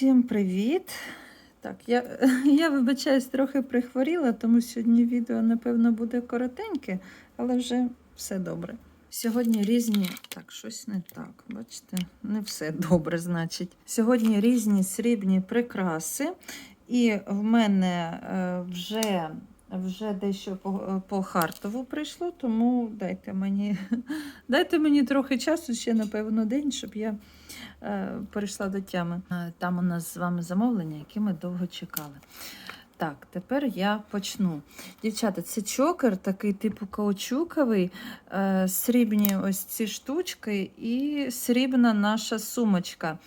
Всім привіт! Так, я, я вибачаюсь, трохи прихворіла, тому сьогодні відео, напевно, буде коротеньке, але вже все добре. Сьогодні різні, так, щось не так, бачите, не все добре, значить. Сьогодні різні срібні прикраси, і в мене е, вже, вже дещо по, по Хартову прийшло, тому дайте мені, дайте мені трохи часу, ще, напевно, день, щоб я перейшла до тями. Е, Там у нас з вами замовлення, які ми довго чекали. Так, тепер я почну. Дівчата, це чокер, такий типу каучуковий, е, срібні ось ці штучки і срібна наша сумочка.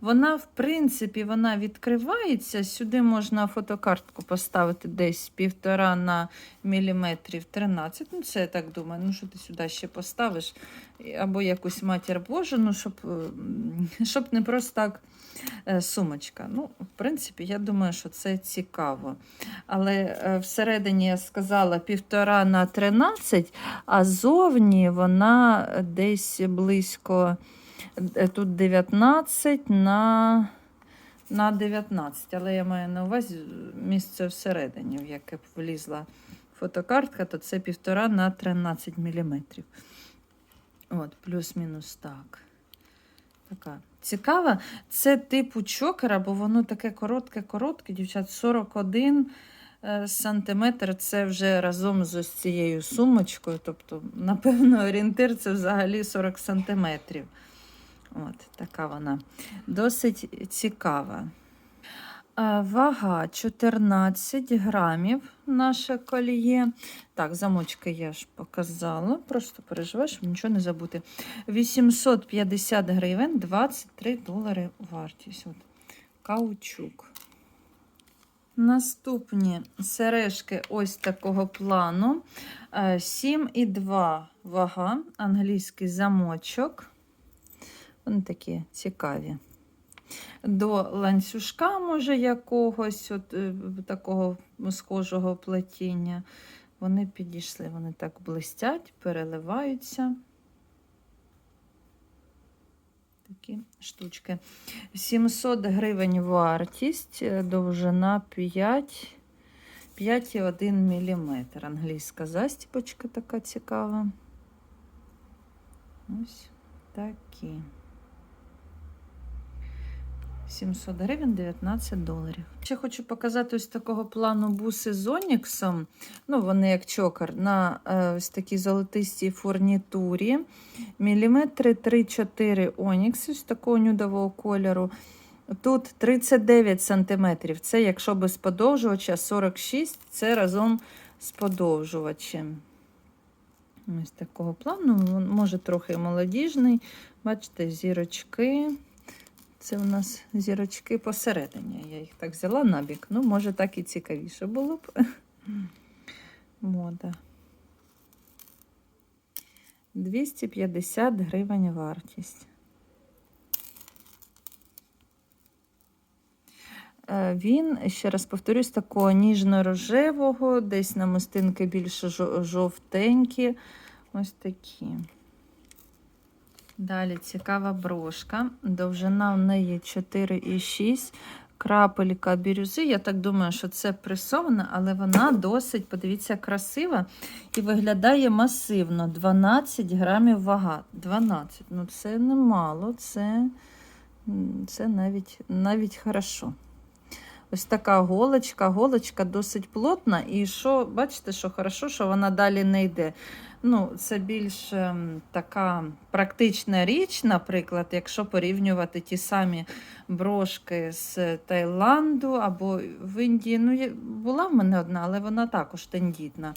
Вона, в принципі, вона відкривається. Сюди можна фотокартку поставити десь півтора на міліметрів 13. Ну, це я так думаю. Ну, що ти сюди ще поставиш? Або якусь матір Божу, ну, щоб, е, щоб не просто так е, сумочка. Ну, в принципі, я думаю, що це цікаво. Але е, всередині я сказала півтора на 13, а зовні вона десь близько тут 19 на, на 19. Але я маю на увазі місце всередині, в яке влізла фотокартка, то це півтора на 13 міліметрів. От, плюс-мінус так. Така цікава. Це типу чокера, бо воно таке коротке-коротке, дівчат, 41 е, сантиметр. Це вже разом з ось цією сумочкою. Тобто, напевно, орієнтир це взагалі 40 сантиметрів. От, така вона. Досить цікава. Е, Вага 14 грамів наше коліє. Так, замочки я ж показала. Просто переживаю, щоб нічого не забути. 850 гривень, 23 долари вартість. От. Каучук. Наступні сережки ось такого плану. Е, 7,2 вага, англійський замочок. Вони такі цікаві до ланцюжка, може, якогось от, е, такого схожого плетіння. Вони підійшли, вони так блистять, переливаються. Такі штучки. 700 гривень вартість, е, довжина 5, 5,1 мм. Англійська застіпочка така цікава. Ось такі. 700 гривень 19 доларів. Ще хочу показати ось такого плану буси з Оніксом. Ну, вони як чокер, на е, ось такій золотистій фурнітурі. Міліметри 3-4 Онікс, ось такого нюдового кольору. Тут 39 сантиметрів. Це якщо без подовжувача, 46 це разом з подовжувачем. Ось такого плану. Може трохи молодіжний. Бачите, зірочки. Це у нас зірочки посередині. Я їх так взяла набік. Ну, може, так і цікавіше було б. Мода. 250 гривень вартість. Е, Він, ще раз повторюсь, такого ніжно-рожевого, десь намистинки більше жо- жовтенькі. Ось такі. Далі цікава брошка. Довжина в неї 4,6. Крапелька бірюзи. Я так думаю, що це пресована, але вона досить, подивіться, красива і виглядає масивно. 12 грамів вага. 12. Ну, це немало, це, це навіть, навіть хорошо. Ось така голочка. Голочка досить плотна. І що, бачите, що хорошо, що вона далі не йде. Ну, Це більш ем, така практична річ, наприклад, якщо порівнювати ті самі брошки з Таїланду або в Індії. Ну, була в мене одна, але вона також тендітна.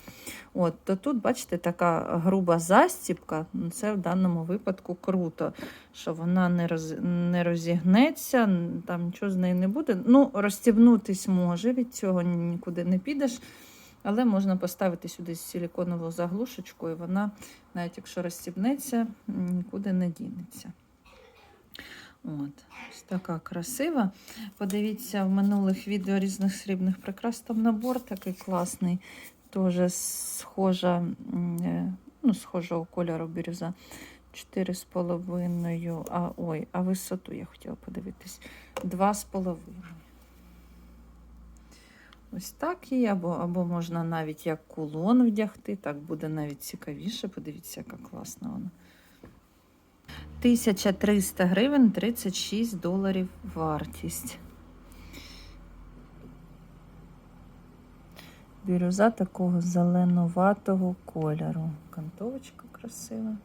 От, то тут, бачите, така груба застіпка. Ну, Це в даному випадку круто, що вона не, роз, не розігнеться, там нічого з нею не буде. Ну, розстібнутись може, від цього нікуди не підеш. Але можна поставити сюди силіконову заглушечку, і вона, навіть якщо розстібнеться, нікуди не дінеться. От, ось така красива. Подивіться в минулих відео різних срібних прикрас. Там набор такий класний, теж схожа, е, ну, схожого кольору бірюза. 4,5. А, ой, а висоту я хотіла подивитись. 2,5. Ось так її, або, або можна навіть як кулон вдягти, так буде навіть цікавіше. Подивіться, яка класна вона. 1300 гривень, 36 доларів вартість. Бірюза такого зеленуватого кольору. Кантовочка красива.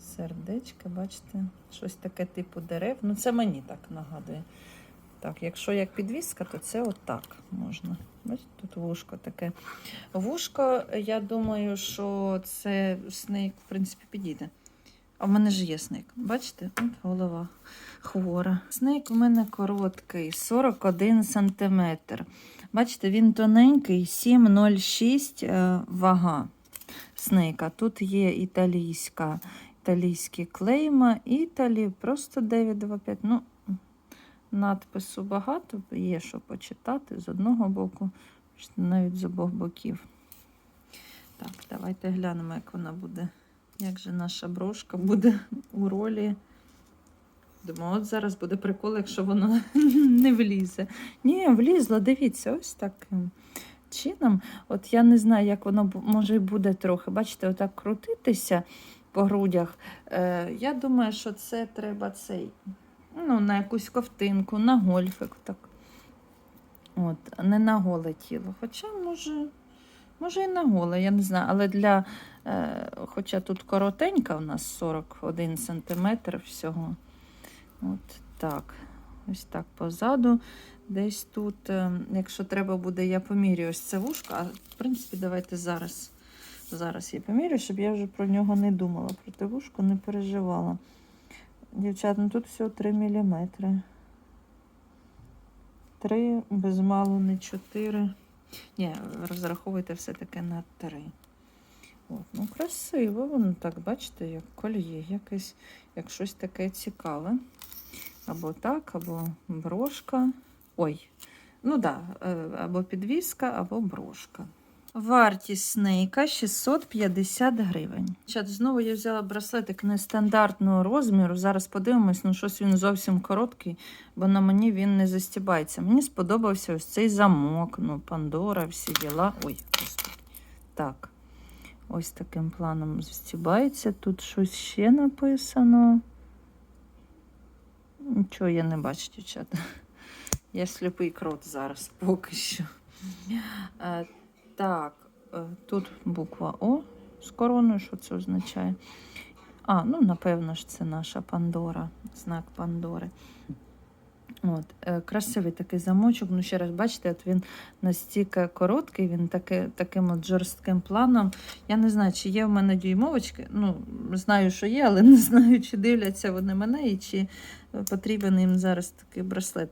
Сердечко, бачите, щось таке типу дерев. Ну, це мені так нагадує. Так, якщо як підвіска, то це отак можна. Бачите, тут вушко таке. Вушко, я думаю, що це снейк, в принципі, підійде. А в мене ж є снейк. Бачите? От голова хвора. Снейк у мене короткий, 41 см. Бачите, він тоненький, 7,06 е, вага снейка. Тут є італійська, італійські клейма, Італі, просто 925. Ну, надпису багато, є що почитати з одного боку, навіть з обох боків. Так, давайте глянемо, як вона буде. Як же наша брошка буде у ролі. Думаю, от зараз буде прикол, якщо воно не влізе. Ні, влізло, дивіться, ось таким чином. От я не знаю, як воно може і буде трохи. Бачите, отак крутитися по грудях. Е, я думаю, що це треба цей, ну, на якусь ковтинку, на гольфик. Так. От, не на голе тіло. Хоча, може, може і на голе, я не знаю. Але для, е, хоча тут коротенька у нас 41 см всього. От так. Ось так позаду. Десь тут, е, якщо треба буде, я помірю ось це вушко. А в принципі, давайте зараз. Зараз я помірю, щоб я вже про нього не думала. Про те вушко не переживала. Дівчат, ну тут всього 3 мм. 3, без малу не 4. Ні, розраховуйте все-таки на 3. От, ну, красиво, воно так, бачите, як кольє, якесь, як щось таке цікаве. Або так, або брошка. Ой, ну так, да, е, або підвіска, або брошка. Вартість снейка 650 гривень. Чат, знову я взяла браслетик нестандартного розміру. Зараз подивимось, ну щось він зовсім короткий, бо на мені він не застібається. Мені сподобався ось цей замок, ну, Пандора, всі діла. Ой, господи. Так. Ось таким планом застібається. Тут щось ще написано. Нічого я не бачу, дівчата. Я сліпий крот зараз поки що. Так, е, тут буква О з короною, що це означає? А, ну, напевно ж, це наша Пандора, знак Пандори. От, е, красивий такий замочок. Ну, ще раз, бачите, от він настільки короткий, він таки, таким от жорстким планом. Я не знаю, чи є в мене дюймовочки. Ну, знаю, що є, але не знаю, чи дивляться вони мене і чи потрібен їм зараз такий браслет.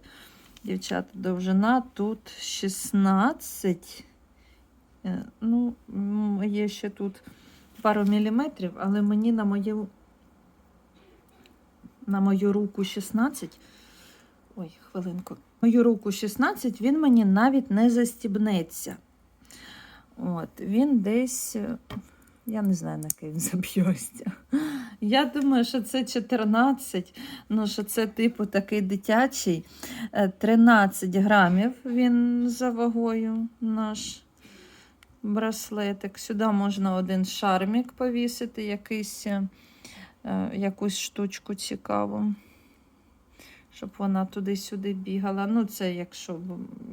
Дівчата, довжина тут 16. Е, Ну, є ще тут пару міліметрів, але мені на мою, на мою руку 16. Ой, хвилинку. Мою руку 16, він мені навіть не застібнеться. От, він десь, е, я не знаю, на який він заб'ється. Я думаю, що це 14, ну що це типу такий дитячий. Е, 13 грамів він за вагою наш браслетик. Сюди можна один шармік повісити, якийсь, е, якусь штучку цікаву, щоб вона туди-сюди бігала. Ну, це якщо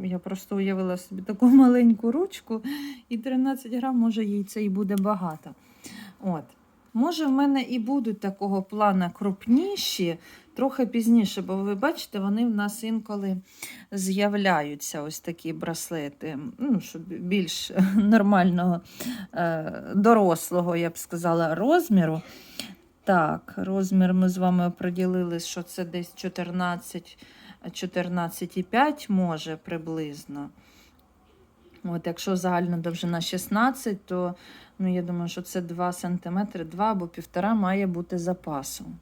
я просто уявила собі таку маленьку ручку, і 13 грам, може, їй це і буде багато. От. Може, в мене і будуть такого плана крупніші, трохи пізніше, бо ви бачите, вони в нас інколи з'являються ось такі браслети, ну, щоб більш нормального, е, дорослого, я б сказала, розміру. Так, розмір ми з вами оприділили, що це десь 14, 14,5 може приблизно. От, якщо загальна довжина 16, то ну, я думаю, що це 2 см, 2 або 1,5 має бути запасом.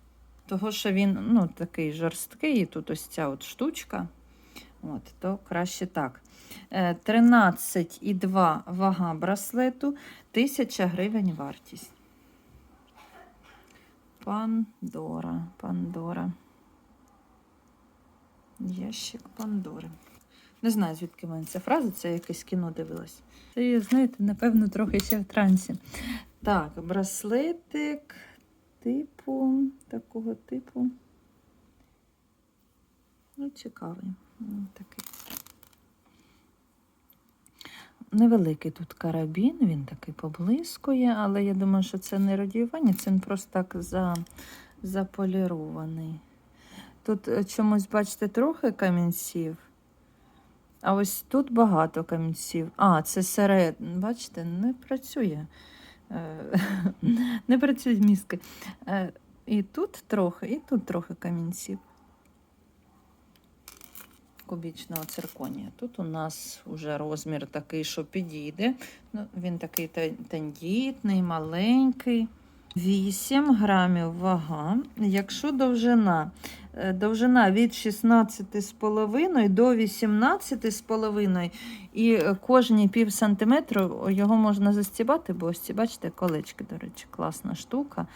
Того, що він ну, такий жорсткий, і тут ось ця от штучка, от, то краще так. Е, 13,2 вага браслету, 1000 гривень вартість. Пандора. Пандора. Ящик Пандори. Не знаю, звідки в мене ця фраза, це якесь кіно дивилась. Це, знаєте, напевно, трохи ще в трансі. Так, браслетик типу, такого типу. Ну, цікавий. Такий. Невеликий тут карабін, він такий поблискує, але я думаю, що це не радіювання, це він просто так за, заполірований. Тут е, чомусь, бачите, трохи камінців, а ось тут багато камінців. А, це серед, бачите, не працює. Е, Не працюють мізки. Е, І тут трохи, і тут трохи камінців. Кубічного цирконія. Тут у нас вже розмір такий, що підійде. Ну, він такий те- тендітний, маленький. 8 грамів вага. Якщо довжина, е, довжина від 16,5 до 18,5 і кожні пів сантиметру його можна застібати, бо ось ці, бачите, колечки, до речі, класна штука.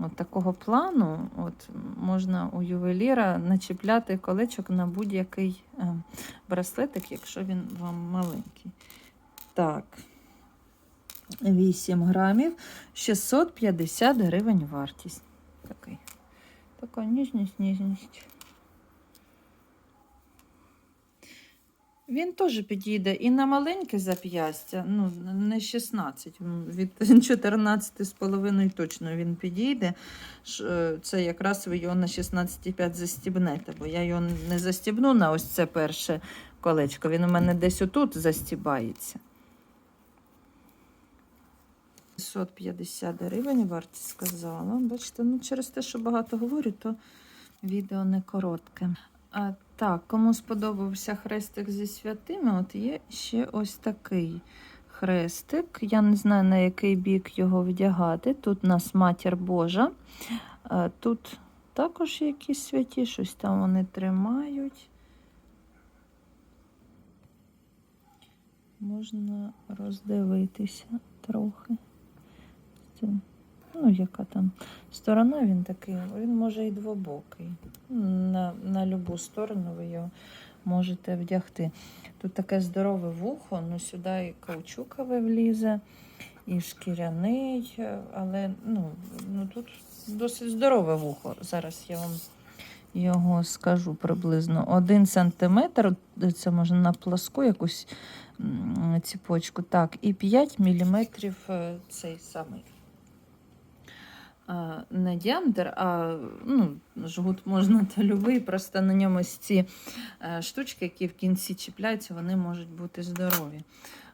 От такого плану от, можна у ювеліра начіпляти колечок на будь-який е, браслетик, якщо він вам маленький. Так, 8 грамів, 650 гривень вартість. Такий. Така ніжність, ніжність. Він теж підійде і на маленьке зап'ястя, ну, не 16, від 14,5 точно він підійде. Е, Це якраз ви його на 16,5 застібнете, бо я його не застібну на ось це перше колечко. Він у мене десь отут застібається. 650 гривень вартість сказала. Бачите, ну через те, що багато говорю, то відео не коротке. А, так, кому сподобався хрестик зі святими, от є ще ось такий хрестик. Я не знаю, на який бік його вдягати. Тут у нас матір Божа. А, тут також якісь святі, щось там вони тримають. Можна роздивитися трохи. Це, Ну, яка там сторона, він такий, він може і двобокий. На, на любу сторону ви його можете вдягти. Тут таке здорове вухо, ну сюди і каучукове влізе, і шкіряний, але ну, ну, тут досить здорове вухо. Зараз я вам його скажу приблизно. Один сантиметр, це можна на плоску якусь ціпочку. Так, і 5 міліметрів е, цей самий. Не діаметр, а ну, жгут можна та любий, просто на ньому ці е, штучки, які в кінці чіпляються, вони можуть бути здорові.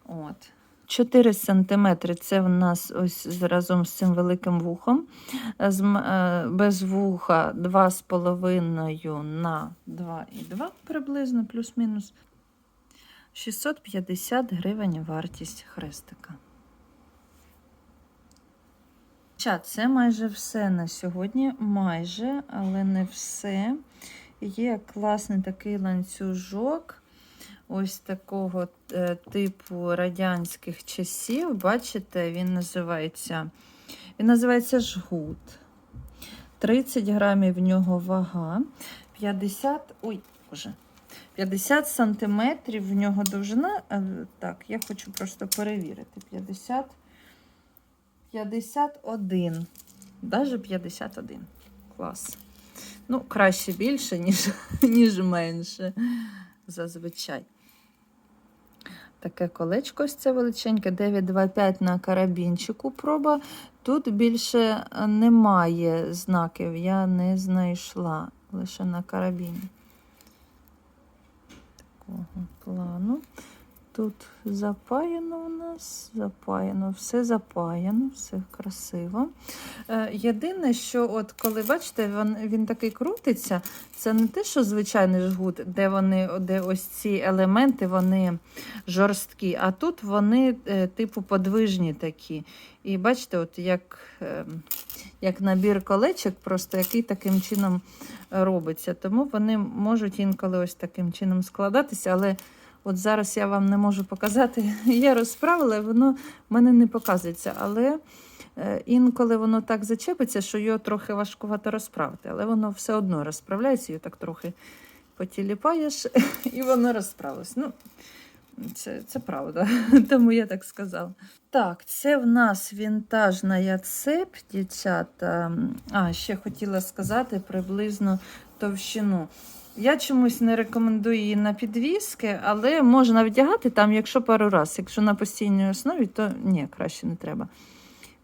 От. 4 см це в нас ось разом з цим великим вухом. М- е, без вуха 2,5 на 2,2 приблизно, плюс-мінус. 650 гривень вартість хрестика. Чат, це майже все на сьогодні. Майже, але не все. Є класний такий ланцюжок. Ось такого е, типу радянських часів. Бачите, він називається, він називається жгут. 30 грамів в нього вага. 50, ой, боже, 50 сантиметрів в нього довжина. Е, Так, я хочу просто перевірити. 50, 51. Даже 51. Клас. Ну, краще більше, ніж, ніж менше. Зазвичай. Таке колечко ось це величеньке, 925 на карабінчику проба. Тут більше е, немає знаків, я не знайшла лише на карабіні. Такого плану. Тут запаяно у нас, запаяно, все запаяно, все красиво. Е, єдине, що от коли бачите, він, він такий крутиться, це не те, що звичайний жгут, де вони, де ось ці елементи вони жорсткі, а тут вони е, типу подвижні такі. І бачите, от як, е, як набір колечок, просто який таким чином робиться. Тому вони можуть інколи ось таким чином складатися, але от зараз я вам не можу показати. Я розправила, воно в мене не показується. Але е, інколи воно так зачепиться, що його трохи важкувато розправити, але воно все одно розправляється, його так трохи потіліпаєш, і воно розправилось. Ну, це, це правда, тому я так сказала. Так, це в нас вінтажна яцеп, дівчата. А, ще хотіла сказати приблизно товщину. Я чомусь не рекомендую її на підвіски, але можна вдягати там, якщо пару раз. Якщо на постійній основі, то ні, краще не треба.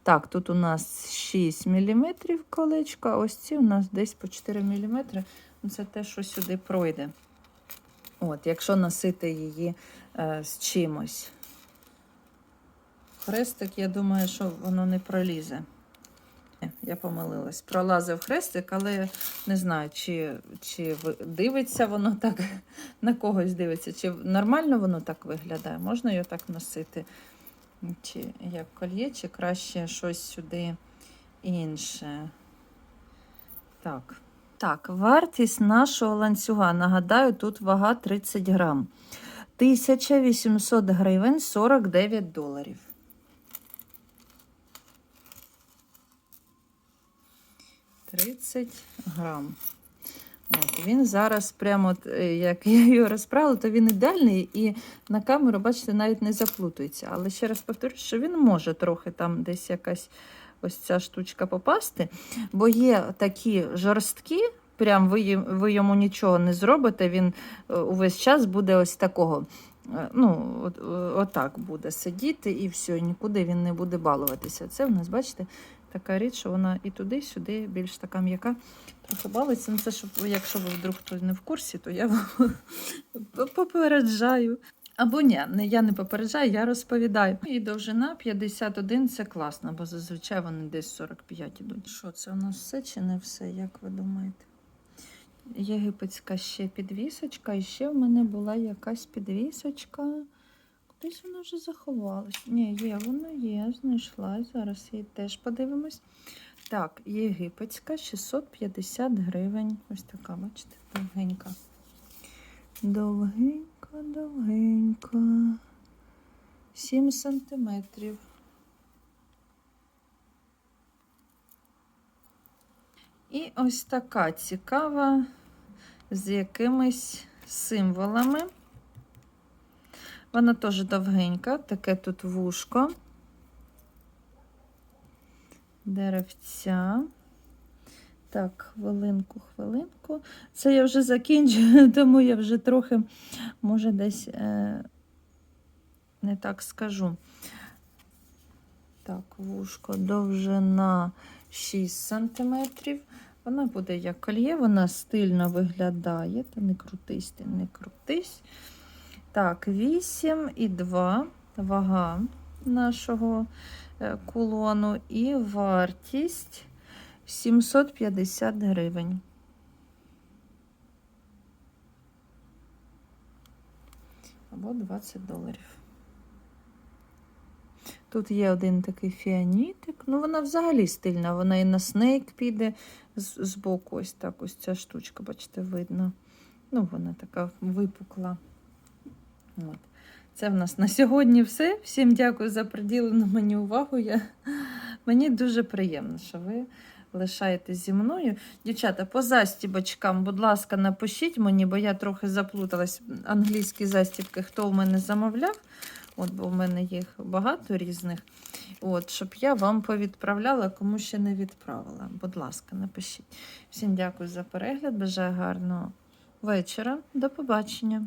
Так, тут у нас 6 мм колечко, а ось ці у нас десь по 4 мм. Це те, що сюди пройде. От, якщо носити її е, з чимось. Хрестик, я думаю, що воно не пролізе. Я помилилась. Пролазив хрестик, але не знаю, чи, чи дивиться воно так, на когось дивиться, чи нормально воно так виглядає. Можна його так носити? Чи як кольє, чи краще щось сюди інше. Так. Так, вартість нашого ланцюга. Нагадаю, тут вага 30 грам. 1800 гривень 49 доларів. Тридцять грам. От, він зараз, прямо от, е, як я його розправила, то він ідеальний і на камеру, бачите, навіть не заплутується. Але ще раз повторюю, що він може трохи там десь якась ось ця штучка попасти, бо є такі жорсткі, прям ви, ви йому нічого не зробите, він е, увесь час буде ось такого. е, Ну, от, отак буде сидіти і все, нікуди він не буде балуватися. Це в нас, бачите, така річ, що вона і туди, і сюди більш така м'яка. Трохи балиться. Ну, це щоб, якщо ви вдруг хтось не в курсі, то я вам попереджаю. Або ні, я не попереджаю, я розповідаю. І довжина 51 це класно, бо зазвичай вони десь 45 ідуть. Що це у нас все чи не все, як ви думаєте? Єгипетська ще підвісочка, і ще в мене була якась підвісочка. Кудись вона вже заховалась. Ні, є, вона є, знайшла. Зараз її теж подивимось. Так, єгипетська 650 гривень. Ось така, бачите, довгенька. Довгенька, довгенька. 7 сантиметрів. І ось така цікава з якимись символами. Вона теж довгенька, таке тут вушко, деревця. Так, хвилинку, хвилинку. Це я вже закінчую, тому я вже трохи, може, десь е, не так скажу. Так, вушко, довжина 6 см. Вона буде як кольє, вона стильно виглядає. Та не крутись, ти не крутись. Так, 8 і 2 вага нашого е, кулону і вартість 750 гривень. Або 20 доларів. Тут є один такий фіанітик. Ну, вона взагалі стильна, вона і на снейк піде з, боку. Ось так ось ця штучка, бачите, видно. Ну, вона така випукла. От. Це в нас на сьогодні все. Всім дякую за приділену мені увагу. Я... Мені дуже приємно, що ви лишаєтесь зі мною. Дівчата, по застібочкам, будь ласка, напишіть мені, бо я трохи заплуталась. Англійські застібки, хто в мене замовляв. От, бо в мене їх багато різних. От, щоб я вам повідправляла, кому ще не відправила. Будь ласка, напишіть. Всім дякую за перегляд. Бажаю гарного вечора. До побачення.